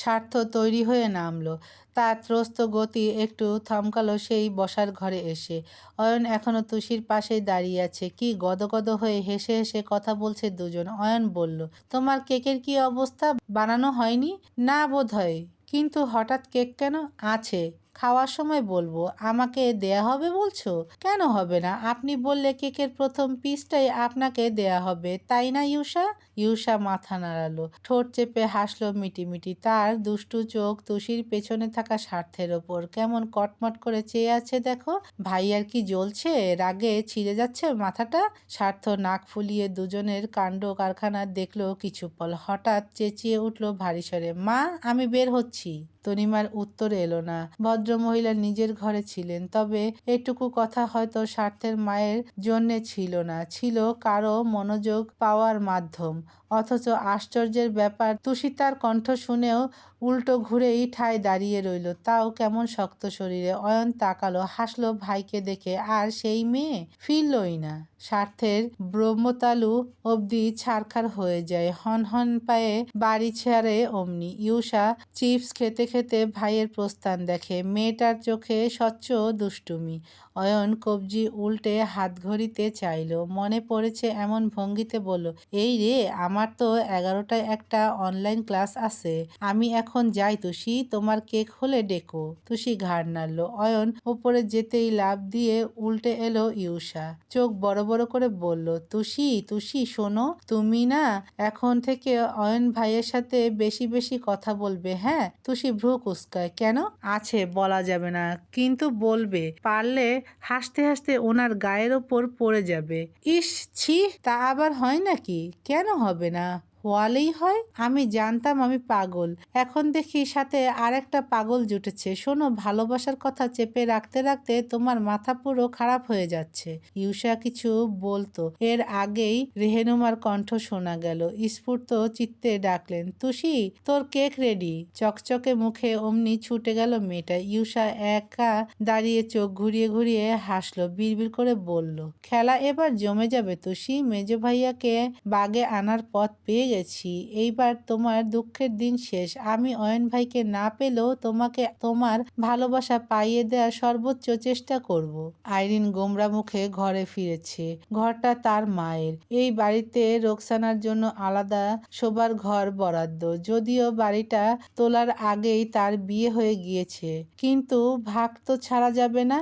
স্বার্থ তৈরি হয়ে নামলো। তার ত্রস্ত গতি একটু থমকালো সেই বসার ঘরে এসে। অয়ন এখনও তুষির পাশে দাঁড়িয়ে আছে। কি গদগদ হয়ে হেসে হেসে কথা বলছে দুজন। অয়ন বলল, তোমার কেকের কি অবস্থা? বানানো হয়নি? না বোধ হয় কিন্তু হঠাৎ কেক কেন? আছে। খাওয়ার সময় বলব, আমাকে দেয়া হবে বলছো? কেন হবে না? আপনি বললে কেকের প্রথম পিসটাই আপনাকে দেয়া হবে, তাই না ইউষা ইউষা মাথা নাড়ালো। ঠোঁট চেপে হাসলো মিটিমিটি। তার দুষ্টু চোখ তুষির পেছনে থাকা স্বার্থের ওপর। কেমন কটমট করে চেয়ে আছে দেখো। ভাইয়ার কি জ্বলছে? রাগে ছিঁড়ে যাচ্ছে মাথাটা? স্বার্থ নাক ফুলিয়ে দুজনের কাণ্ড কারখানা দেখল কিছু পল। হঠাৎ চেঁচিয়ে উঠল ভারী স্বরে, মা, আমি বের হচ্ছি। তনিমার উত্তর এলো না। ভদ্রমহিলা নিজের ঘরে ছিলেন, তবে এটুকু কথা হয়তো স্বার্থের মায়ের জন্যে ছিল না, ছিল কারও মনোযোগ পাওয়ার মাধ্যম। অথচ আশ্চর্যের ব্যাপার, তুষিতার কণ্ঠ শুনেও উল্টো ঘুরেই ঠায় দাঁড়িয়ে রইল। তাও কেমন শক্ত শরীরে। অয়ন তাকালো, হাসলো, ভাইকে দেখে, আর সেই মেয়ে? ফিরলই না। স্বার্থের ব্রহ্মতালু অবধি ছারখার হয়ে যায়। হন হন পায়ে বাড়ি ছেড়ে অমনি। ইউষা চিপস খেতে খেতে ভাইয়ের প্রস্থান দেখে, মেয়েটার চোখে স্বচ্ছ দুষ্টুমি। অয়ন কবজি উল্টে হাত ঘড়িতে চাইল। মনে পড়েছে এমন ভঙ্গিতে বলল, এই রে, আমার তো এগারোটায় একটা অনলাইন ক্লাস আছে। আমি এখন যাই তুষি, তোমার কেক হলে ডেকো। তুষি ঘাড় নাড়ল। অয়ন ওপরে যেতেই লাভ দিয়ে উল্টে এলো ইউষা। চোখ বড় বড় করে বলল, তুষি তুষি, শোনো, তুমি না এখন থেকে অয়ন ভাইয়ের সাথে বেশি বেশি কথা বলবে হ্যাঁ? তুষি ভ্রু কুসকায় কেন? আছে, বলা যাবে না, কিন্তু বলবে, পারলে হাসতে হাসতে ওনার গায়ের ওপর পড়ে যাবে। ইস, ছি, তা আবার হয় নাকি? কেন হবে না? হওয়ালেই হয়? আমি জানতাম আমি পাগল। এখন দেখি সাথে আরেকটা পাগল জুটেছে। শোনো, ভালোবাসার কথা চেপে রাখতে রাখতে তোমার মাথা পুরো খারাপ হয়ে যাচ্ছে। ইউষা কিছু বলতো। এর আগেই রেহেনুমার কণ্ঠ শোনা গেল। স্ফূর্ত চিত্তে ডাকলেন, তুষি, তোর কেক রেডি। চকচকে মুখে অমনি ছুটে গেল মেয়েটা। ইউষা একা দাঁড়িয়ে চোখ ঘুরিয়ে ঘুরিয়ে হাসলো, বিড়বিড় করে বলল, খেলা এবার জমে যাবে, তুষি। মেজ ভাইয়াকে বাগে আনার পথ পেয়ে গেছি এইবার তোমার দুঃখের দিন শেষ। আমি অয়ন ভাইকে না পেলেও তোমাকে তোমার ভালোবাসা পাইয়ে দেওয়ার সর্বোচ্চ চেষ্টা করব। আইরিন গোমরা মুখে ঘরে ফিরেছে। ঘরটা তার মায়ের। এই বাড়িতে রোকসানার জন্য আলাদা শোবার ঘর বরাদ্দ। যদিও বাড়িটা তোলার আগেই তার বিয়ে হয়ে গিয়েছে। কিন্তু ভাগ তো ছাড়া যাবে না।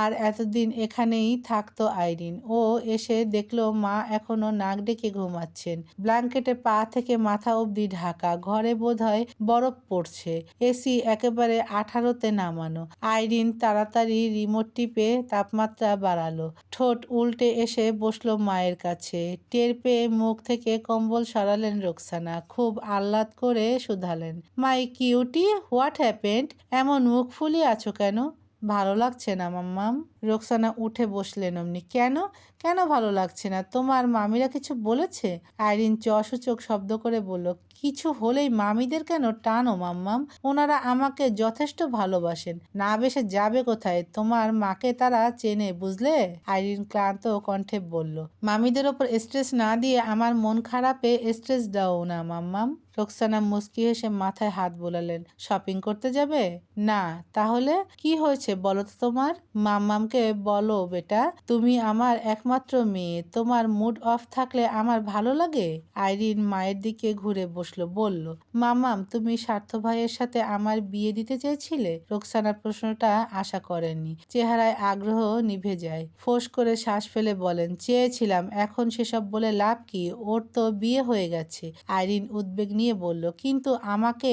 আর এতদিন এখানেই থাকতো আইরিন। ও এসে দেখল মা এখনও নাক ডেকে ঘুমাচ্ছেন। ব্ল্যাঙ্কেটে পা থেকে মাথা অবধি ঢাকা। ঘরে বোধহয় বরফ পড়ছে। এসি একেবারে আঠারোতে নামানো। আইরিন তাড়াতাড়ি রিমোট টিপে তাপমাত্রা বাড়ালো। ঠোঁট উল্টে এসে বসল মায়ের কাছে। টের পেয়ে মুখ থেকে কম্বল সরালেন রোকসানা। খুব আহ্লাদ করে শুধালেন। My cutie, what happened? এমন মুখ ফুলিয়ে আছো কেন? ভালো লাগছে না, মাম্মাম। রোকসানা উঠে বসলেন অমনি। কেন? কেন ভালো লাগছে না? তোমার মামিরা কিছু বলেছে? আইরিন চসূচক শব্দ করে বলল, কিছু হলেই মামিদের কেন টানো, মাম্মাম? ওনারা আমাকে যথেষ্ট ভালোবাসেন। না বেসে যাবে কোথায়? তোমার মাকে তারা চেনে, বুঝলে? আইরিন ক্লান্ত কণ্ঠে বলল, মামিদের ওপর স্ট্রেস না দিয়ে আমার মন খারাপে স্ট্রেস দাও না, মাম্মাম। রোকসানা মুস্কি হেসে মাথায় হাত বোলালেন শপিং করতে যাবে? না, তাহলে কি হয়েছে বলো তো তোমার? মাম্মামকে বলো বেটা, তুমি আমার একমাত্র মেয়ে। তোমার মুড অফ থাকলে আমার ভালো লাগে? আইরিন মায়ের দিকে ঘুরে বসল, বলল, মামাম, তুমি স্বার্থ ভাইয়ের সাথে আমার বিয়ে দিতে চেয়েছিলে? রোকসানার প্রশ্নটা আশা করেননি। চেহারায় আগ্রহ নিভে যায়। ফোঁস করে শ্বাস ফেলে বলেন, চেয়েছিলাম, এখন সেসব বলে লাভ কি? ওর তো বিয়ে হয়ে গেছে। আইরিন উদ্বেগ নিয়ে বলল, কিন্তু আমাকে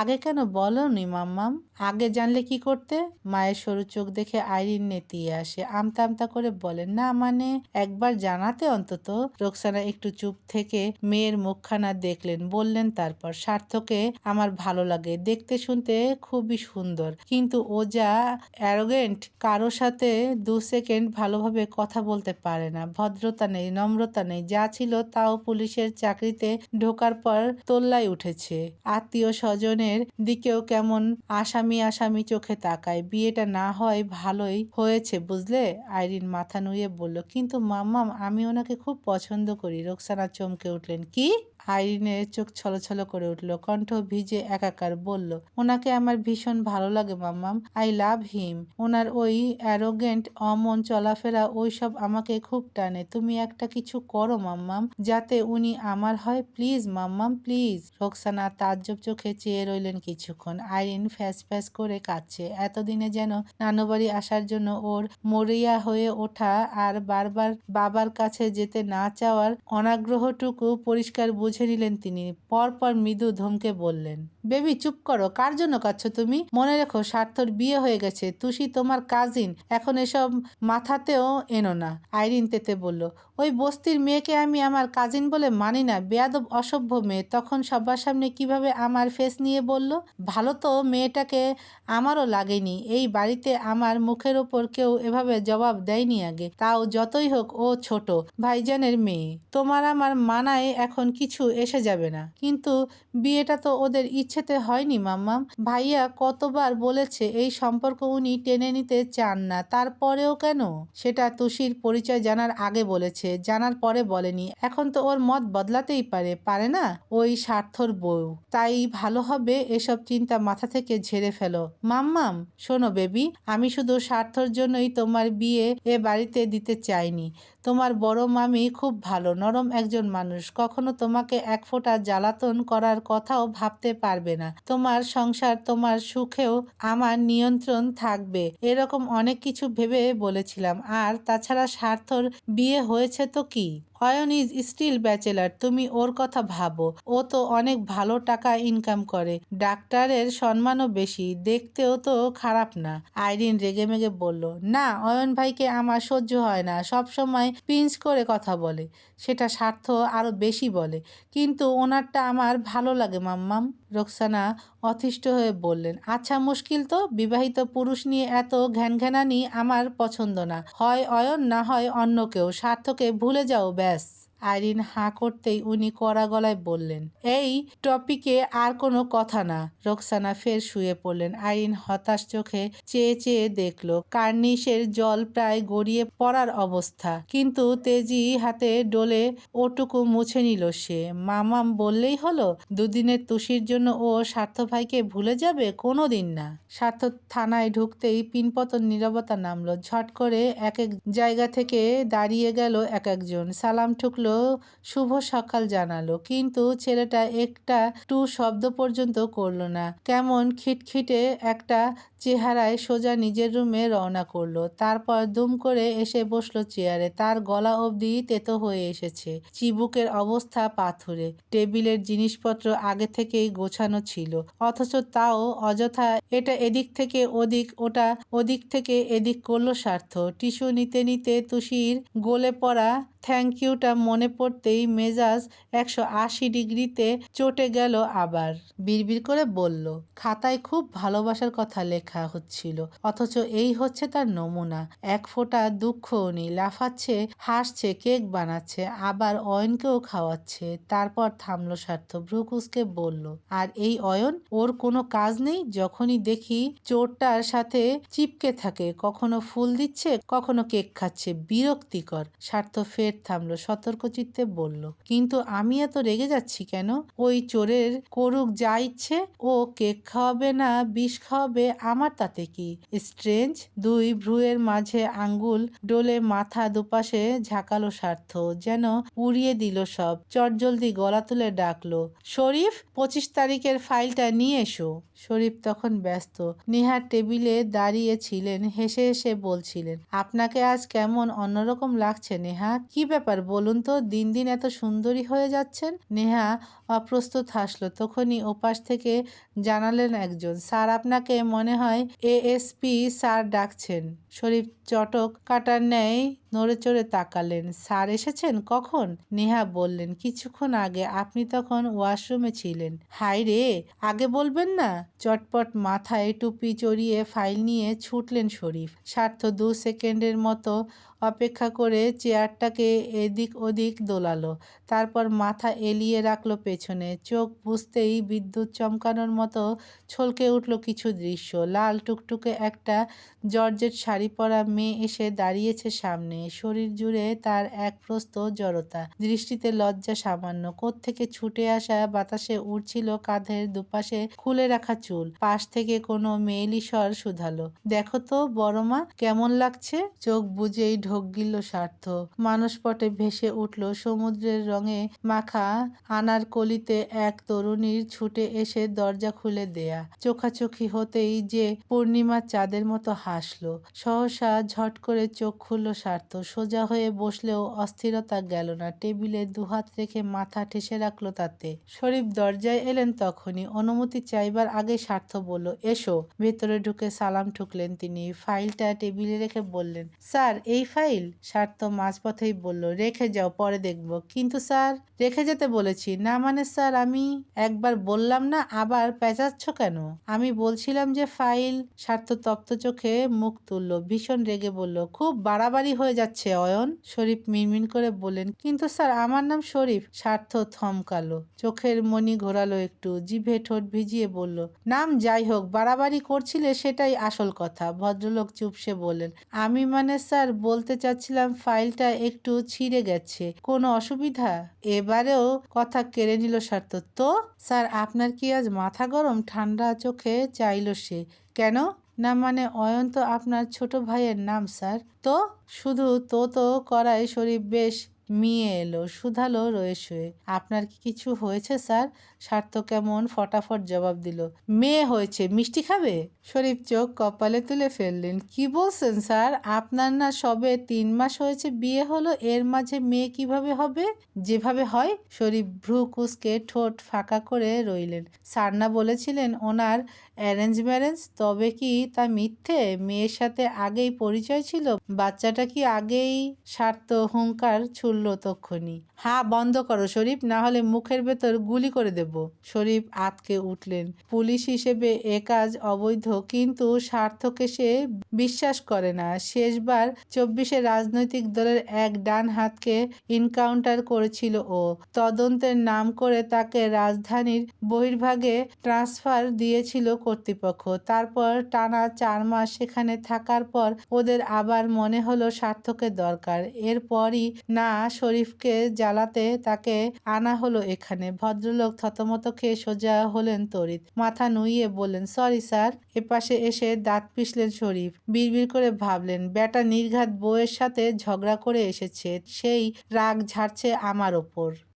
আগে কেন বলনি মাম্মাম আগে জানলে কি করতে? মায়ের সরু চোখ দেখে আইরিন নেতিয়ে আসে। আমতা আমতা করে বলেন না মানে একবার জানাতে অন্তত? রোকসানা একটু চুপ থেকে মেয়ের মুখখানা দেখলেন, বললেন, তারপর সার্থকে আমার ভালো লাগে। দেখতে শুনতে খুবই সুন্দর। কিন্তু ও যা অ্যারোগেন্ট, কারও সাথে দু সেকেন্ড ভালোভাবে কথা বলতে পারে না। ভদ্রতা নেই, নম্রতা নেই। যা ছিল তাও পুলিশের চাকরিতে ঢোকার পর তোল্লাই উঠেছে। আত্মীয় স্বজনের দিকেও কেমন আসামি আসামি চোখে তাকায়। বিয়েটা না হয় ভালোই হয়েছে, বুঝলে? আইরিন মাথা নুয়ে বলল, কিন্তু মাম্মাম, আমি ওনাকে খুব পছন্দ করি। রোকসানা চমকে উঠলেন, কি? আইরিনের চোখ ছলছল করে উঠল। কণ্ঠ ভিজে একাকার বলল, ওনাকে আমার ভীষণ ভালো লাগে, মাম্মাম। আই লাভ হিম। ওনার ওই অ্যারোগেন্ট, অমন চলাফেরা, ওইসব আমাকে খুব টানে। তুমি একটা কিছু করো, মাম্মাম, যাতে উনি আমার হয়। প্লিজ, মাম্মাম, প্লিজ। রোকসানা তাজ্জব চোখে চেয়ে রইলেন কিছুক্ষণ। আইরিন ফ্যাস ফ্যাস করে কাঁদছে। এতদিনে যেন নানুবাড়ি আসার জন্য ওর মরিয়া হয়ে ওঠা আর বারবার বাবার কাছে যেতে না চাওয়ার অনাগ্রহটুকু পরিষ্কার বুঝে নিলেন তিনি। পরপর মৃদু ধমকে বললেন, বেবি, চুপ করো। কার জন্য কাচ্ছ তুমি? মনে রেখো স্বার্থর বিয়ে হয়ে গেছে। তুষি, তোমার কাজিন। এখন এসব মাথাতেও এনো না। আইরিন তেতে বলল, ওই বস্তির মেয়েকে আমি আমার কাজিন বলে মানি না। বেয়াদব, অসভ্য মেয়ে। তখন সবার সামনে কীভাবে আমার ফেস নিয়ে বলল? ভালো তো মেয়েটাকে আমারও লাগেনি। এই বাড়িতে আমার মুখের ওপর কেউ এভাবে জবাব দেয়নি আগে। তাও যতই হোক, ও ছোট, ভাইজানের মেয়ে। তোমার আমার মানায় এখন কিছু এসে যাবে না। কিন্তু বিয়েটা তো ওদের ইচ্ছেতে হয়নি, মাম্মাম। ভাইয়া কতবার বলেছে, এই সম্পর্ক উনি টেনে নিতে চান না। তারপরেও কেন? সেটা তুষির পরিচয় জানার আগে বলেছে। জানার পরে বলেনি। এখন তো ওর মত বদলাতেই পারে পারে না? ওই স্বার্থর বউ। তাই ভালো হবে এসব চিন্তা মাথা থেকে ঝেড়ে ফেলো। মাম্মাম, শোনো বেবি, আমি শুধু স্বার্থর জন্যই তোমার বিয়ে এ বাড়িতে দিতে চাইনি। তোমার বড় মামি খুব ভালো, নরম একজন মানুষ। কখনো তোমাকে এক ফোঁটা জ্বালাতন করার কথাও ভাবতে পারবে না। তোমার সংসার, তোমার সুখেও আমার নিয়ন্ত্রণ থাকবে। এরকম অনেক কিছু ভেবে বলেছিলাম। আর তাছাড়া স্বার্থর বিয়ে হয়েছে তো কি? অয়ন ইজ স্টিল ব্যাচেলার, তুমি ওর কথা ভাবো। ও তো অনেক ভালো টাকা ইনকাম করে। ডাক্তারের সম্মানও বেশি, দেখতেও তো খারাপ না। আইরিন রেগেমেগে বলল, না, অয়ন ভাইকে আমার সহ্য হয় না, সব সময় পিঞ্চ করে কথা বলে। সেটা স্বার্থ আরও বেশি বলে। কিন্তু ওনারটা আমার ভালো লাগে, মাম্মাম। রোকসানা অতিষ্ঠ হয়ে বললেন আচ্ছা মুশকিল তো। বিবাহিত পুরুষ নিয়ে এত ঘ্যানঘ্যানানি আমার পছন্দ না। হয় অয়ন, না হয় অন্য কেউ। স্বার্থকে ভুলে যাও, ব্যাস। আইরিন হাঁ করতেই উনি কড়া গলায় বললেন, এই টপিকে আর কোনো কথা না। রোকসানা ফের শুয়ে পড়লেন। আইরিন হতাশ চোখে চেয়ে চেয়ে দেখল, কার্নিশের জল প্রায় গড়িয়ে পড়ার অবস্থা। কিন্তু তেজি হাতে ডোলে ওটুকু মুছে নিল সে। মামাম, বললেই হলো, দুদিনের তুষির জন্য ও স্বার্থ ভাইকে ভুলে যাবে কোনো দিন না। স্বার্থ থানায় ঢুকতেই পিনপতন নীরবতা নামলো। ঝট করে এক এক জায়গা থেকে দাঁড়িয়ে গেল এক একজন। সালাম ঠুকলো শুভ সকাল জানালো। কিন্তু ছেলেটা একটা টু শব্দ পর্যন্ত করল না। কেমন খিটখিটে একটা চেহারায় সোজা নিজের রুমে রওনা করল। তারপর দুম করে এসে বসল চেয়ারে। তার গলা অবধি তেতো হয়ে এসেছে। চিবুকের অবস্থা পাথুরে। টেবিলের জিনিসপত্র আগে থেকেই গোছানো ছিল। অথচ তাও অযথা এটা এদিক থেকে ওদিক, ওটা ওদিক থেকে এদিক করল স্বার্থ। টিস্যু নিতে নিতে তুষির গোলে পড়া থ্যাংক ইউটা মনে পড়তেই মেজাজ একশো আশি ডিগ্রিতে চটে গেল আবার। বিড়বিড় করে বলল, খাতায় খুব ভালোবাসার কথা লেখা। হচ্ছিল। অথচ এই হচ্ছে তার নমুনা। এক ফোঁটা দুঃখও নেই লাফাচ্ছে, হাসছে, কেক বানাচ্ছে, আবার অয়নকেও খাওয়াচ্ছে। তারপর থামলো স্বার্থ। ভ্রুকুসকে বলল, আর এই অয়ন? ওর কোনো কাজ নেই? যখনই দেখি চোরটার সাথে চিপকে থাকে, কখনো ফুল দিচ্ছে, কখনো কেক খাচ্ছে, বিরক্তিকর। স্বার্থ ফের থামলো সতর্ক চিত্তে বলল, কিন্তু আমি এত রেগে যাচ্ছি কেন? ওই চোরের করুক যা ইচ্ছে, ও কেক খাওয়াবে না, বিষ খাওয়াবে, আমার তাতে কি? স্ট্রেঞ্জ? দুই ভ্রুয়ের মাঝে আঙ্গুল ডোলে মাথা দুপাশে ঝাঁকালো স্বার্থ, যেন উড়িয়ে দিল সব। চটজলদি গলা তুলে ডাকলো, শরীফ, পঁচিশ তারিখের ফাইলটা নিয়ে এসো। শরীফ তখন ব্যস্ত, নেহার টেবিলে দাঁড়িয়ে ছিলেন হেসে হেসে বলছিলেন, আপনাকে আজ কেমন অন্যরকম লাগছে নেহা? কি ব্যাপার বলুন তো, দিন দিন এত সুন্দরী হয়ে যাচ্ছেন? নেহা অপ্রস্তুত হাসলো, তখনই ওপাশ থেকে জানালেন একজন, স্যার, আপনাকে মনে হয় এএসপি স্যার ডাকছেন। শরীফ চটক কাটার ন্যায় নড়ে চড়ে তাকালেন। স্যার এসেছেন? কখন? নেহা বললেন, কিছুক্ষণ আগে। আপনি তখন ওয়াশরুমে ছিলেন। হাই রে! আগে বলবেন না? চটপট মাথায় টুপি চড়িয়ে ফাইল নিয়ে ছুটলেন শরীফ। স্বার্থ দু সেকেন্ডের মতো অপেক্ষা করে চেয়ারটাকে এদিক ওদিক দোলালো। তারপর মাথা এলিয়ে রাখল পেছনে। চোখ বুঝতেই বিদ্যুৎ চমকানোর মতো ছলকে উঠল কিছু দৃশ্য। লাল টুকটুকে একটা জর্জেট শাড়ি পরা মেয়ে এসে দাঁড়িয়েছে সামনে। মেয়ে শরীর জুড়ে তার এক প্রস্ত জড়তা। দৃষ্টিতে লজ্জা সামান্য। কোত্থেকে ছুটে আসা বাতাসে উড়ছিল কাঁধের দুপাশে খুলে রাখা চুল। পাশ থেকে কোনো মেয়েলি স্বর শুধালো। দেখো তো, বড় মা, কেমন লাগছে? চোখ বুঝেই ঢোক গিল স্বার্থ। মানসপটে ভেসে উঠল সমুদ্রের রঙে মাখা আনার কলিতে এক তরুণীর ছুটে এসে দরজা খুলে দেয়া। চোখাচোখি হতেই যে পূর্ণিমার চাঁদের মতো হাসলো। সহসা ঝট করে চোখ খুলল স্বার্থ। সোজা হয়ে বসলেও অস্থিরতা গেল না। টেবিলে দুহাত রেখে মাথা ঠেসে রাখল তাতে। শরীফ দরজায় এলেন তখনই। অনুমতি চাইবার আগে স্বার্থ বলল, এসো। ভেতরে ঢুকে সালাম ঠুকলেন তিনি। ফাইলটা টেবিলে রেখে বললেন, স্যার, এই ফাইল? স্বার্থ মাঝপথেই বলল, রেখে যাও, পরে দেখব। কিন্তু স্যার, রেখে যেতে বলেছি। না মানে স্যার, আমি একবার বললাম না, আবার পেঁচাচ্ছ কেন? আমি বলছিলাম যে ফাইল, স্বার্থ তপ্ত চোখে মুখ তুলল। ভীষণ রেগে বলল, খুব বাড়াবাড়ি হয়ে যাচ্ছে অয়ন। শরীফ মিনমিন করে বললেন, কিন্তু স্যার, আমার নাম শরীফ। স্বার্থ থমকালো। চোখের মনি ঘোরালো একটু, জিভে ঠোঁট ভিজিয়ে বলল, নাম যাই হোক, বাড়াবাড়ি করছিলে সেটাই আসল কথা। ভদ্রলোক চুপসে বললেন, আমি মানে স্যার, বলতে চাচ্ছিলাম ফাইলটা একটু ছিঁড়ে গেছে। কোনো অসুবিধা? এবারেও কথা কেড়ে নিল স্বার্থ। তো, স্যার, আপনার কি আজ মাথা গরম? ঠান্ডা চোখে চাইল সে। কেন? না মানে অয়ন তো আপনার ছোট ভাইয়ের নাম, স্যার। তো শুধু তো তো করায় শরীফ বেশ, মিয়ে এলো, শুধালো রয়ে শুয়ে। আপনার কি কিছু হয়েছে, স্যার? স্বার্থ কেমন? ফটাফট জবাব দিল, মেয়ে হয়েছে, মিষ্টি খাবে? শরীফ চোখ কপালে তুলে ফেললেন, কি বলছেন স্যার? আপনার না সবে তিন মাস হয়েছে বিয়ে হলো, এর মাঝে মেয়ে কীভাবে হবে? যেভাবে হয়? শরীফ ভ্রু কুসকে ঠোঁট ফাঁকা করে রইলেন, স্যার না বলেছিলেন ওনার অ্যারেঞ্জ ম্যারেঞ্জ তবে কি তা মিথ্যে? মেয়ের সাথে আগেই পরিচয় ছিল? বাচ্চাটা কি আগেই স্বার্থ হুঙ্কার ছুড়ল তক্ষণি হা বন্ধ করো শরীফ না হলে মুখের ভেতর গুলি করে দেব। শরীফ আতকে উঠলেন। পুলিশ হিসেবে এ কাজ অবৈধ, কিন্তু স্বার্থকে সে বিশ্বাস করে না। শেষবার চব্বিশে রাজনৈতিক দলের এক ডান হাতকে ইনকাউন্টার করেছিল ও তদন্তের নাম করে তাকে রাজধানীর বহির্ভাগে ট্রান্সফার দিয়েছিল কর্তৃপক্ষ। তারপর টানা চার মাস সেখানে থাকার পর ওদের আবার মনে হলো স্বার্থকে দরকার। এরপরই না, শরীফকে জ্বালাতে তাকে আনা হলো এখানে। ভদ্রলোক থতমত খেয়ে সোজা হলেন তরিত মাথা নুইয়ে বললেন, সরি স্যার। এপাশে এসে দাঁত পিষলেন শরীফ। বিড়বিড় করে ভাবলেন বেটা নির্ঘাত বউয়ের সাথে ঝগড়া করে এসেছে, সেই রাগ ঝাড়ছে আমার ওপর।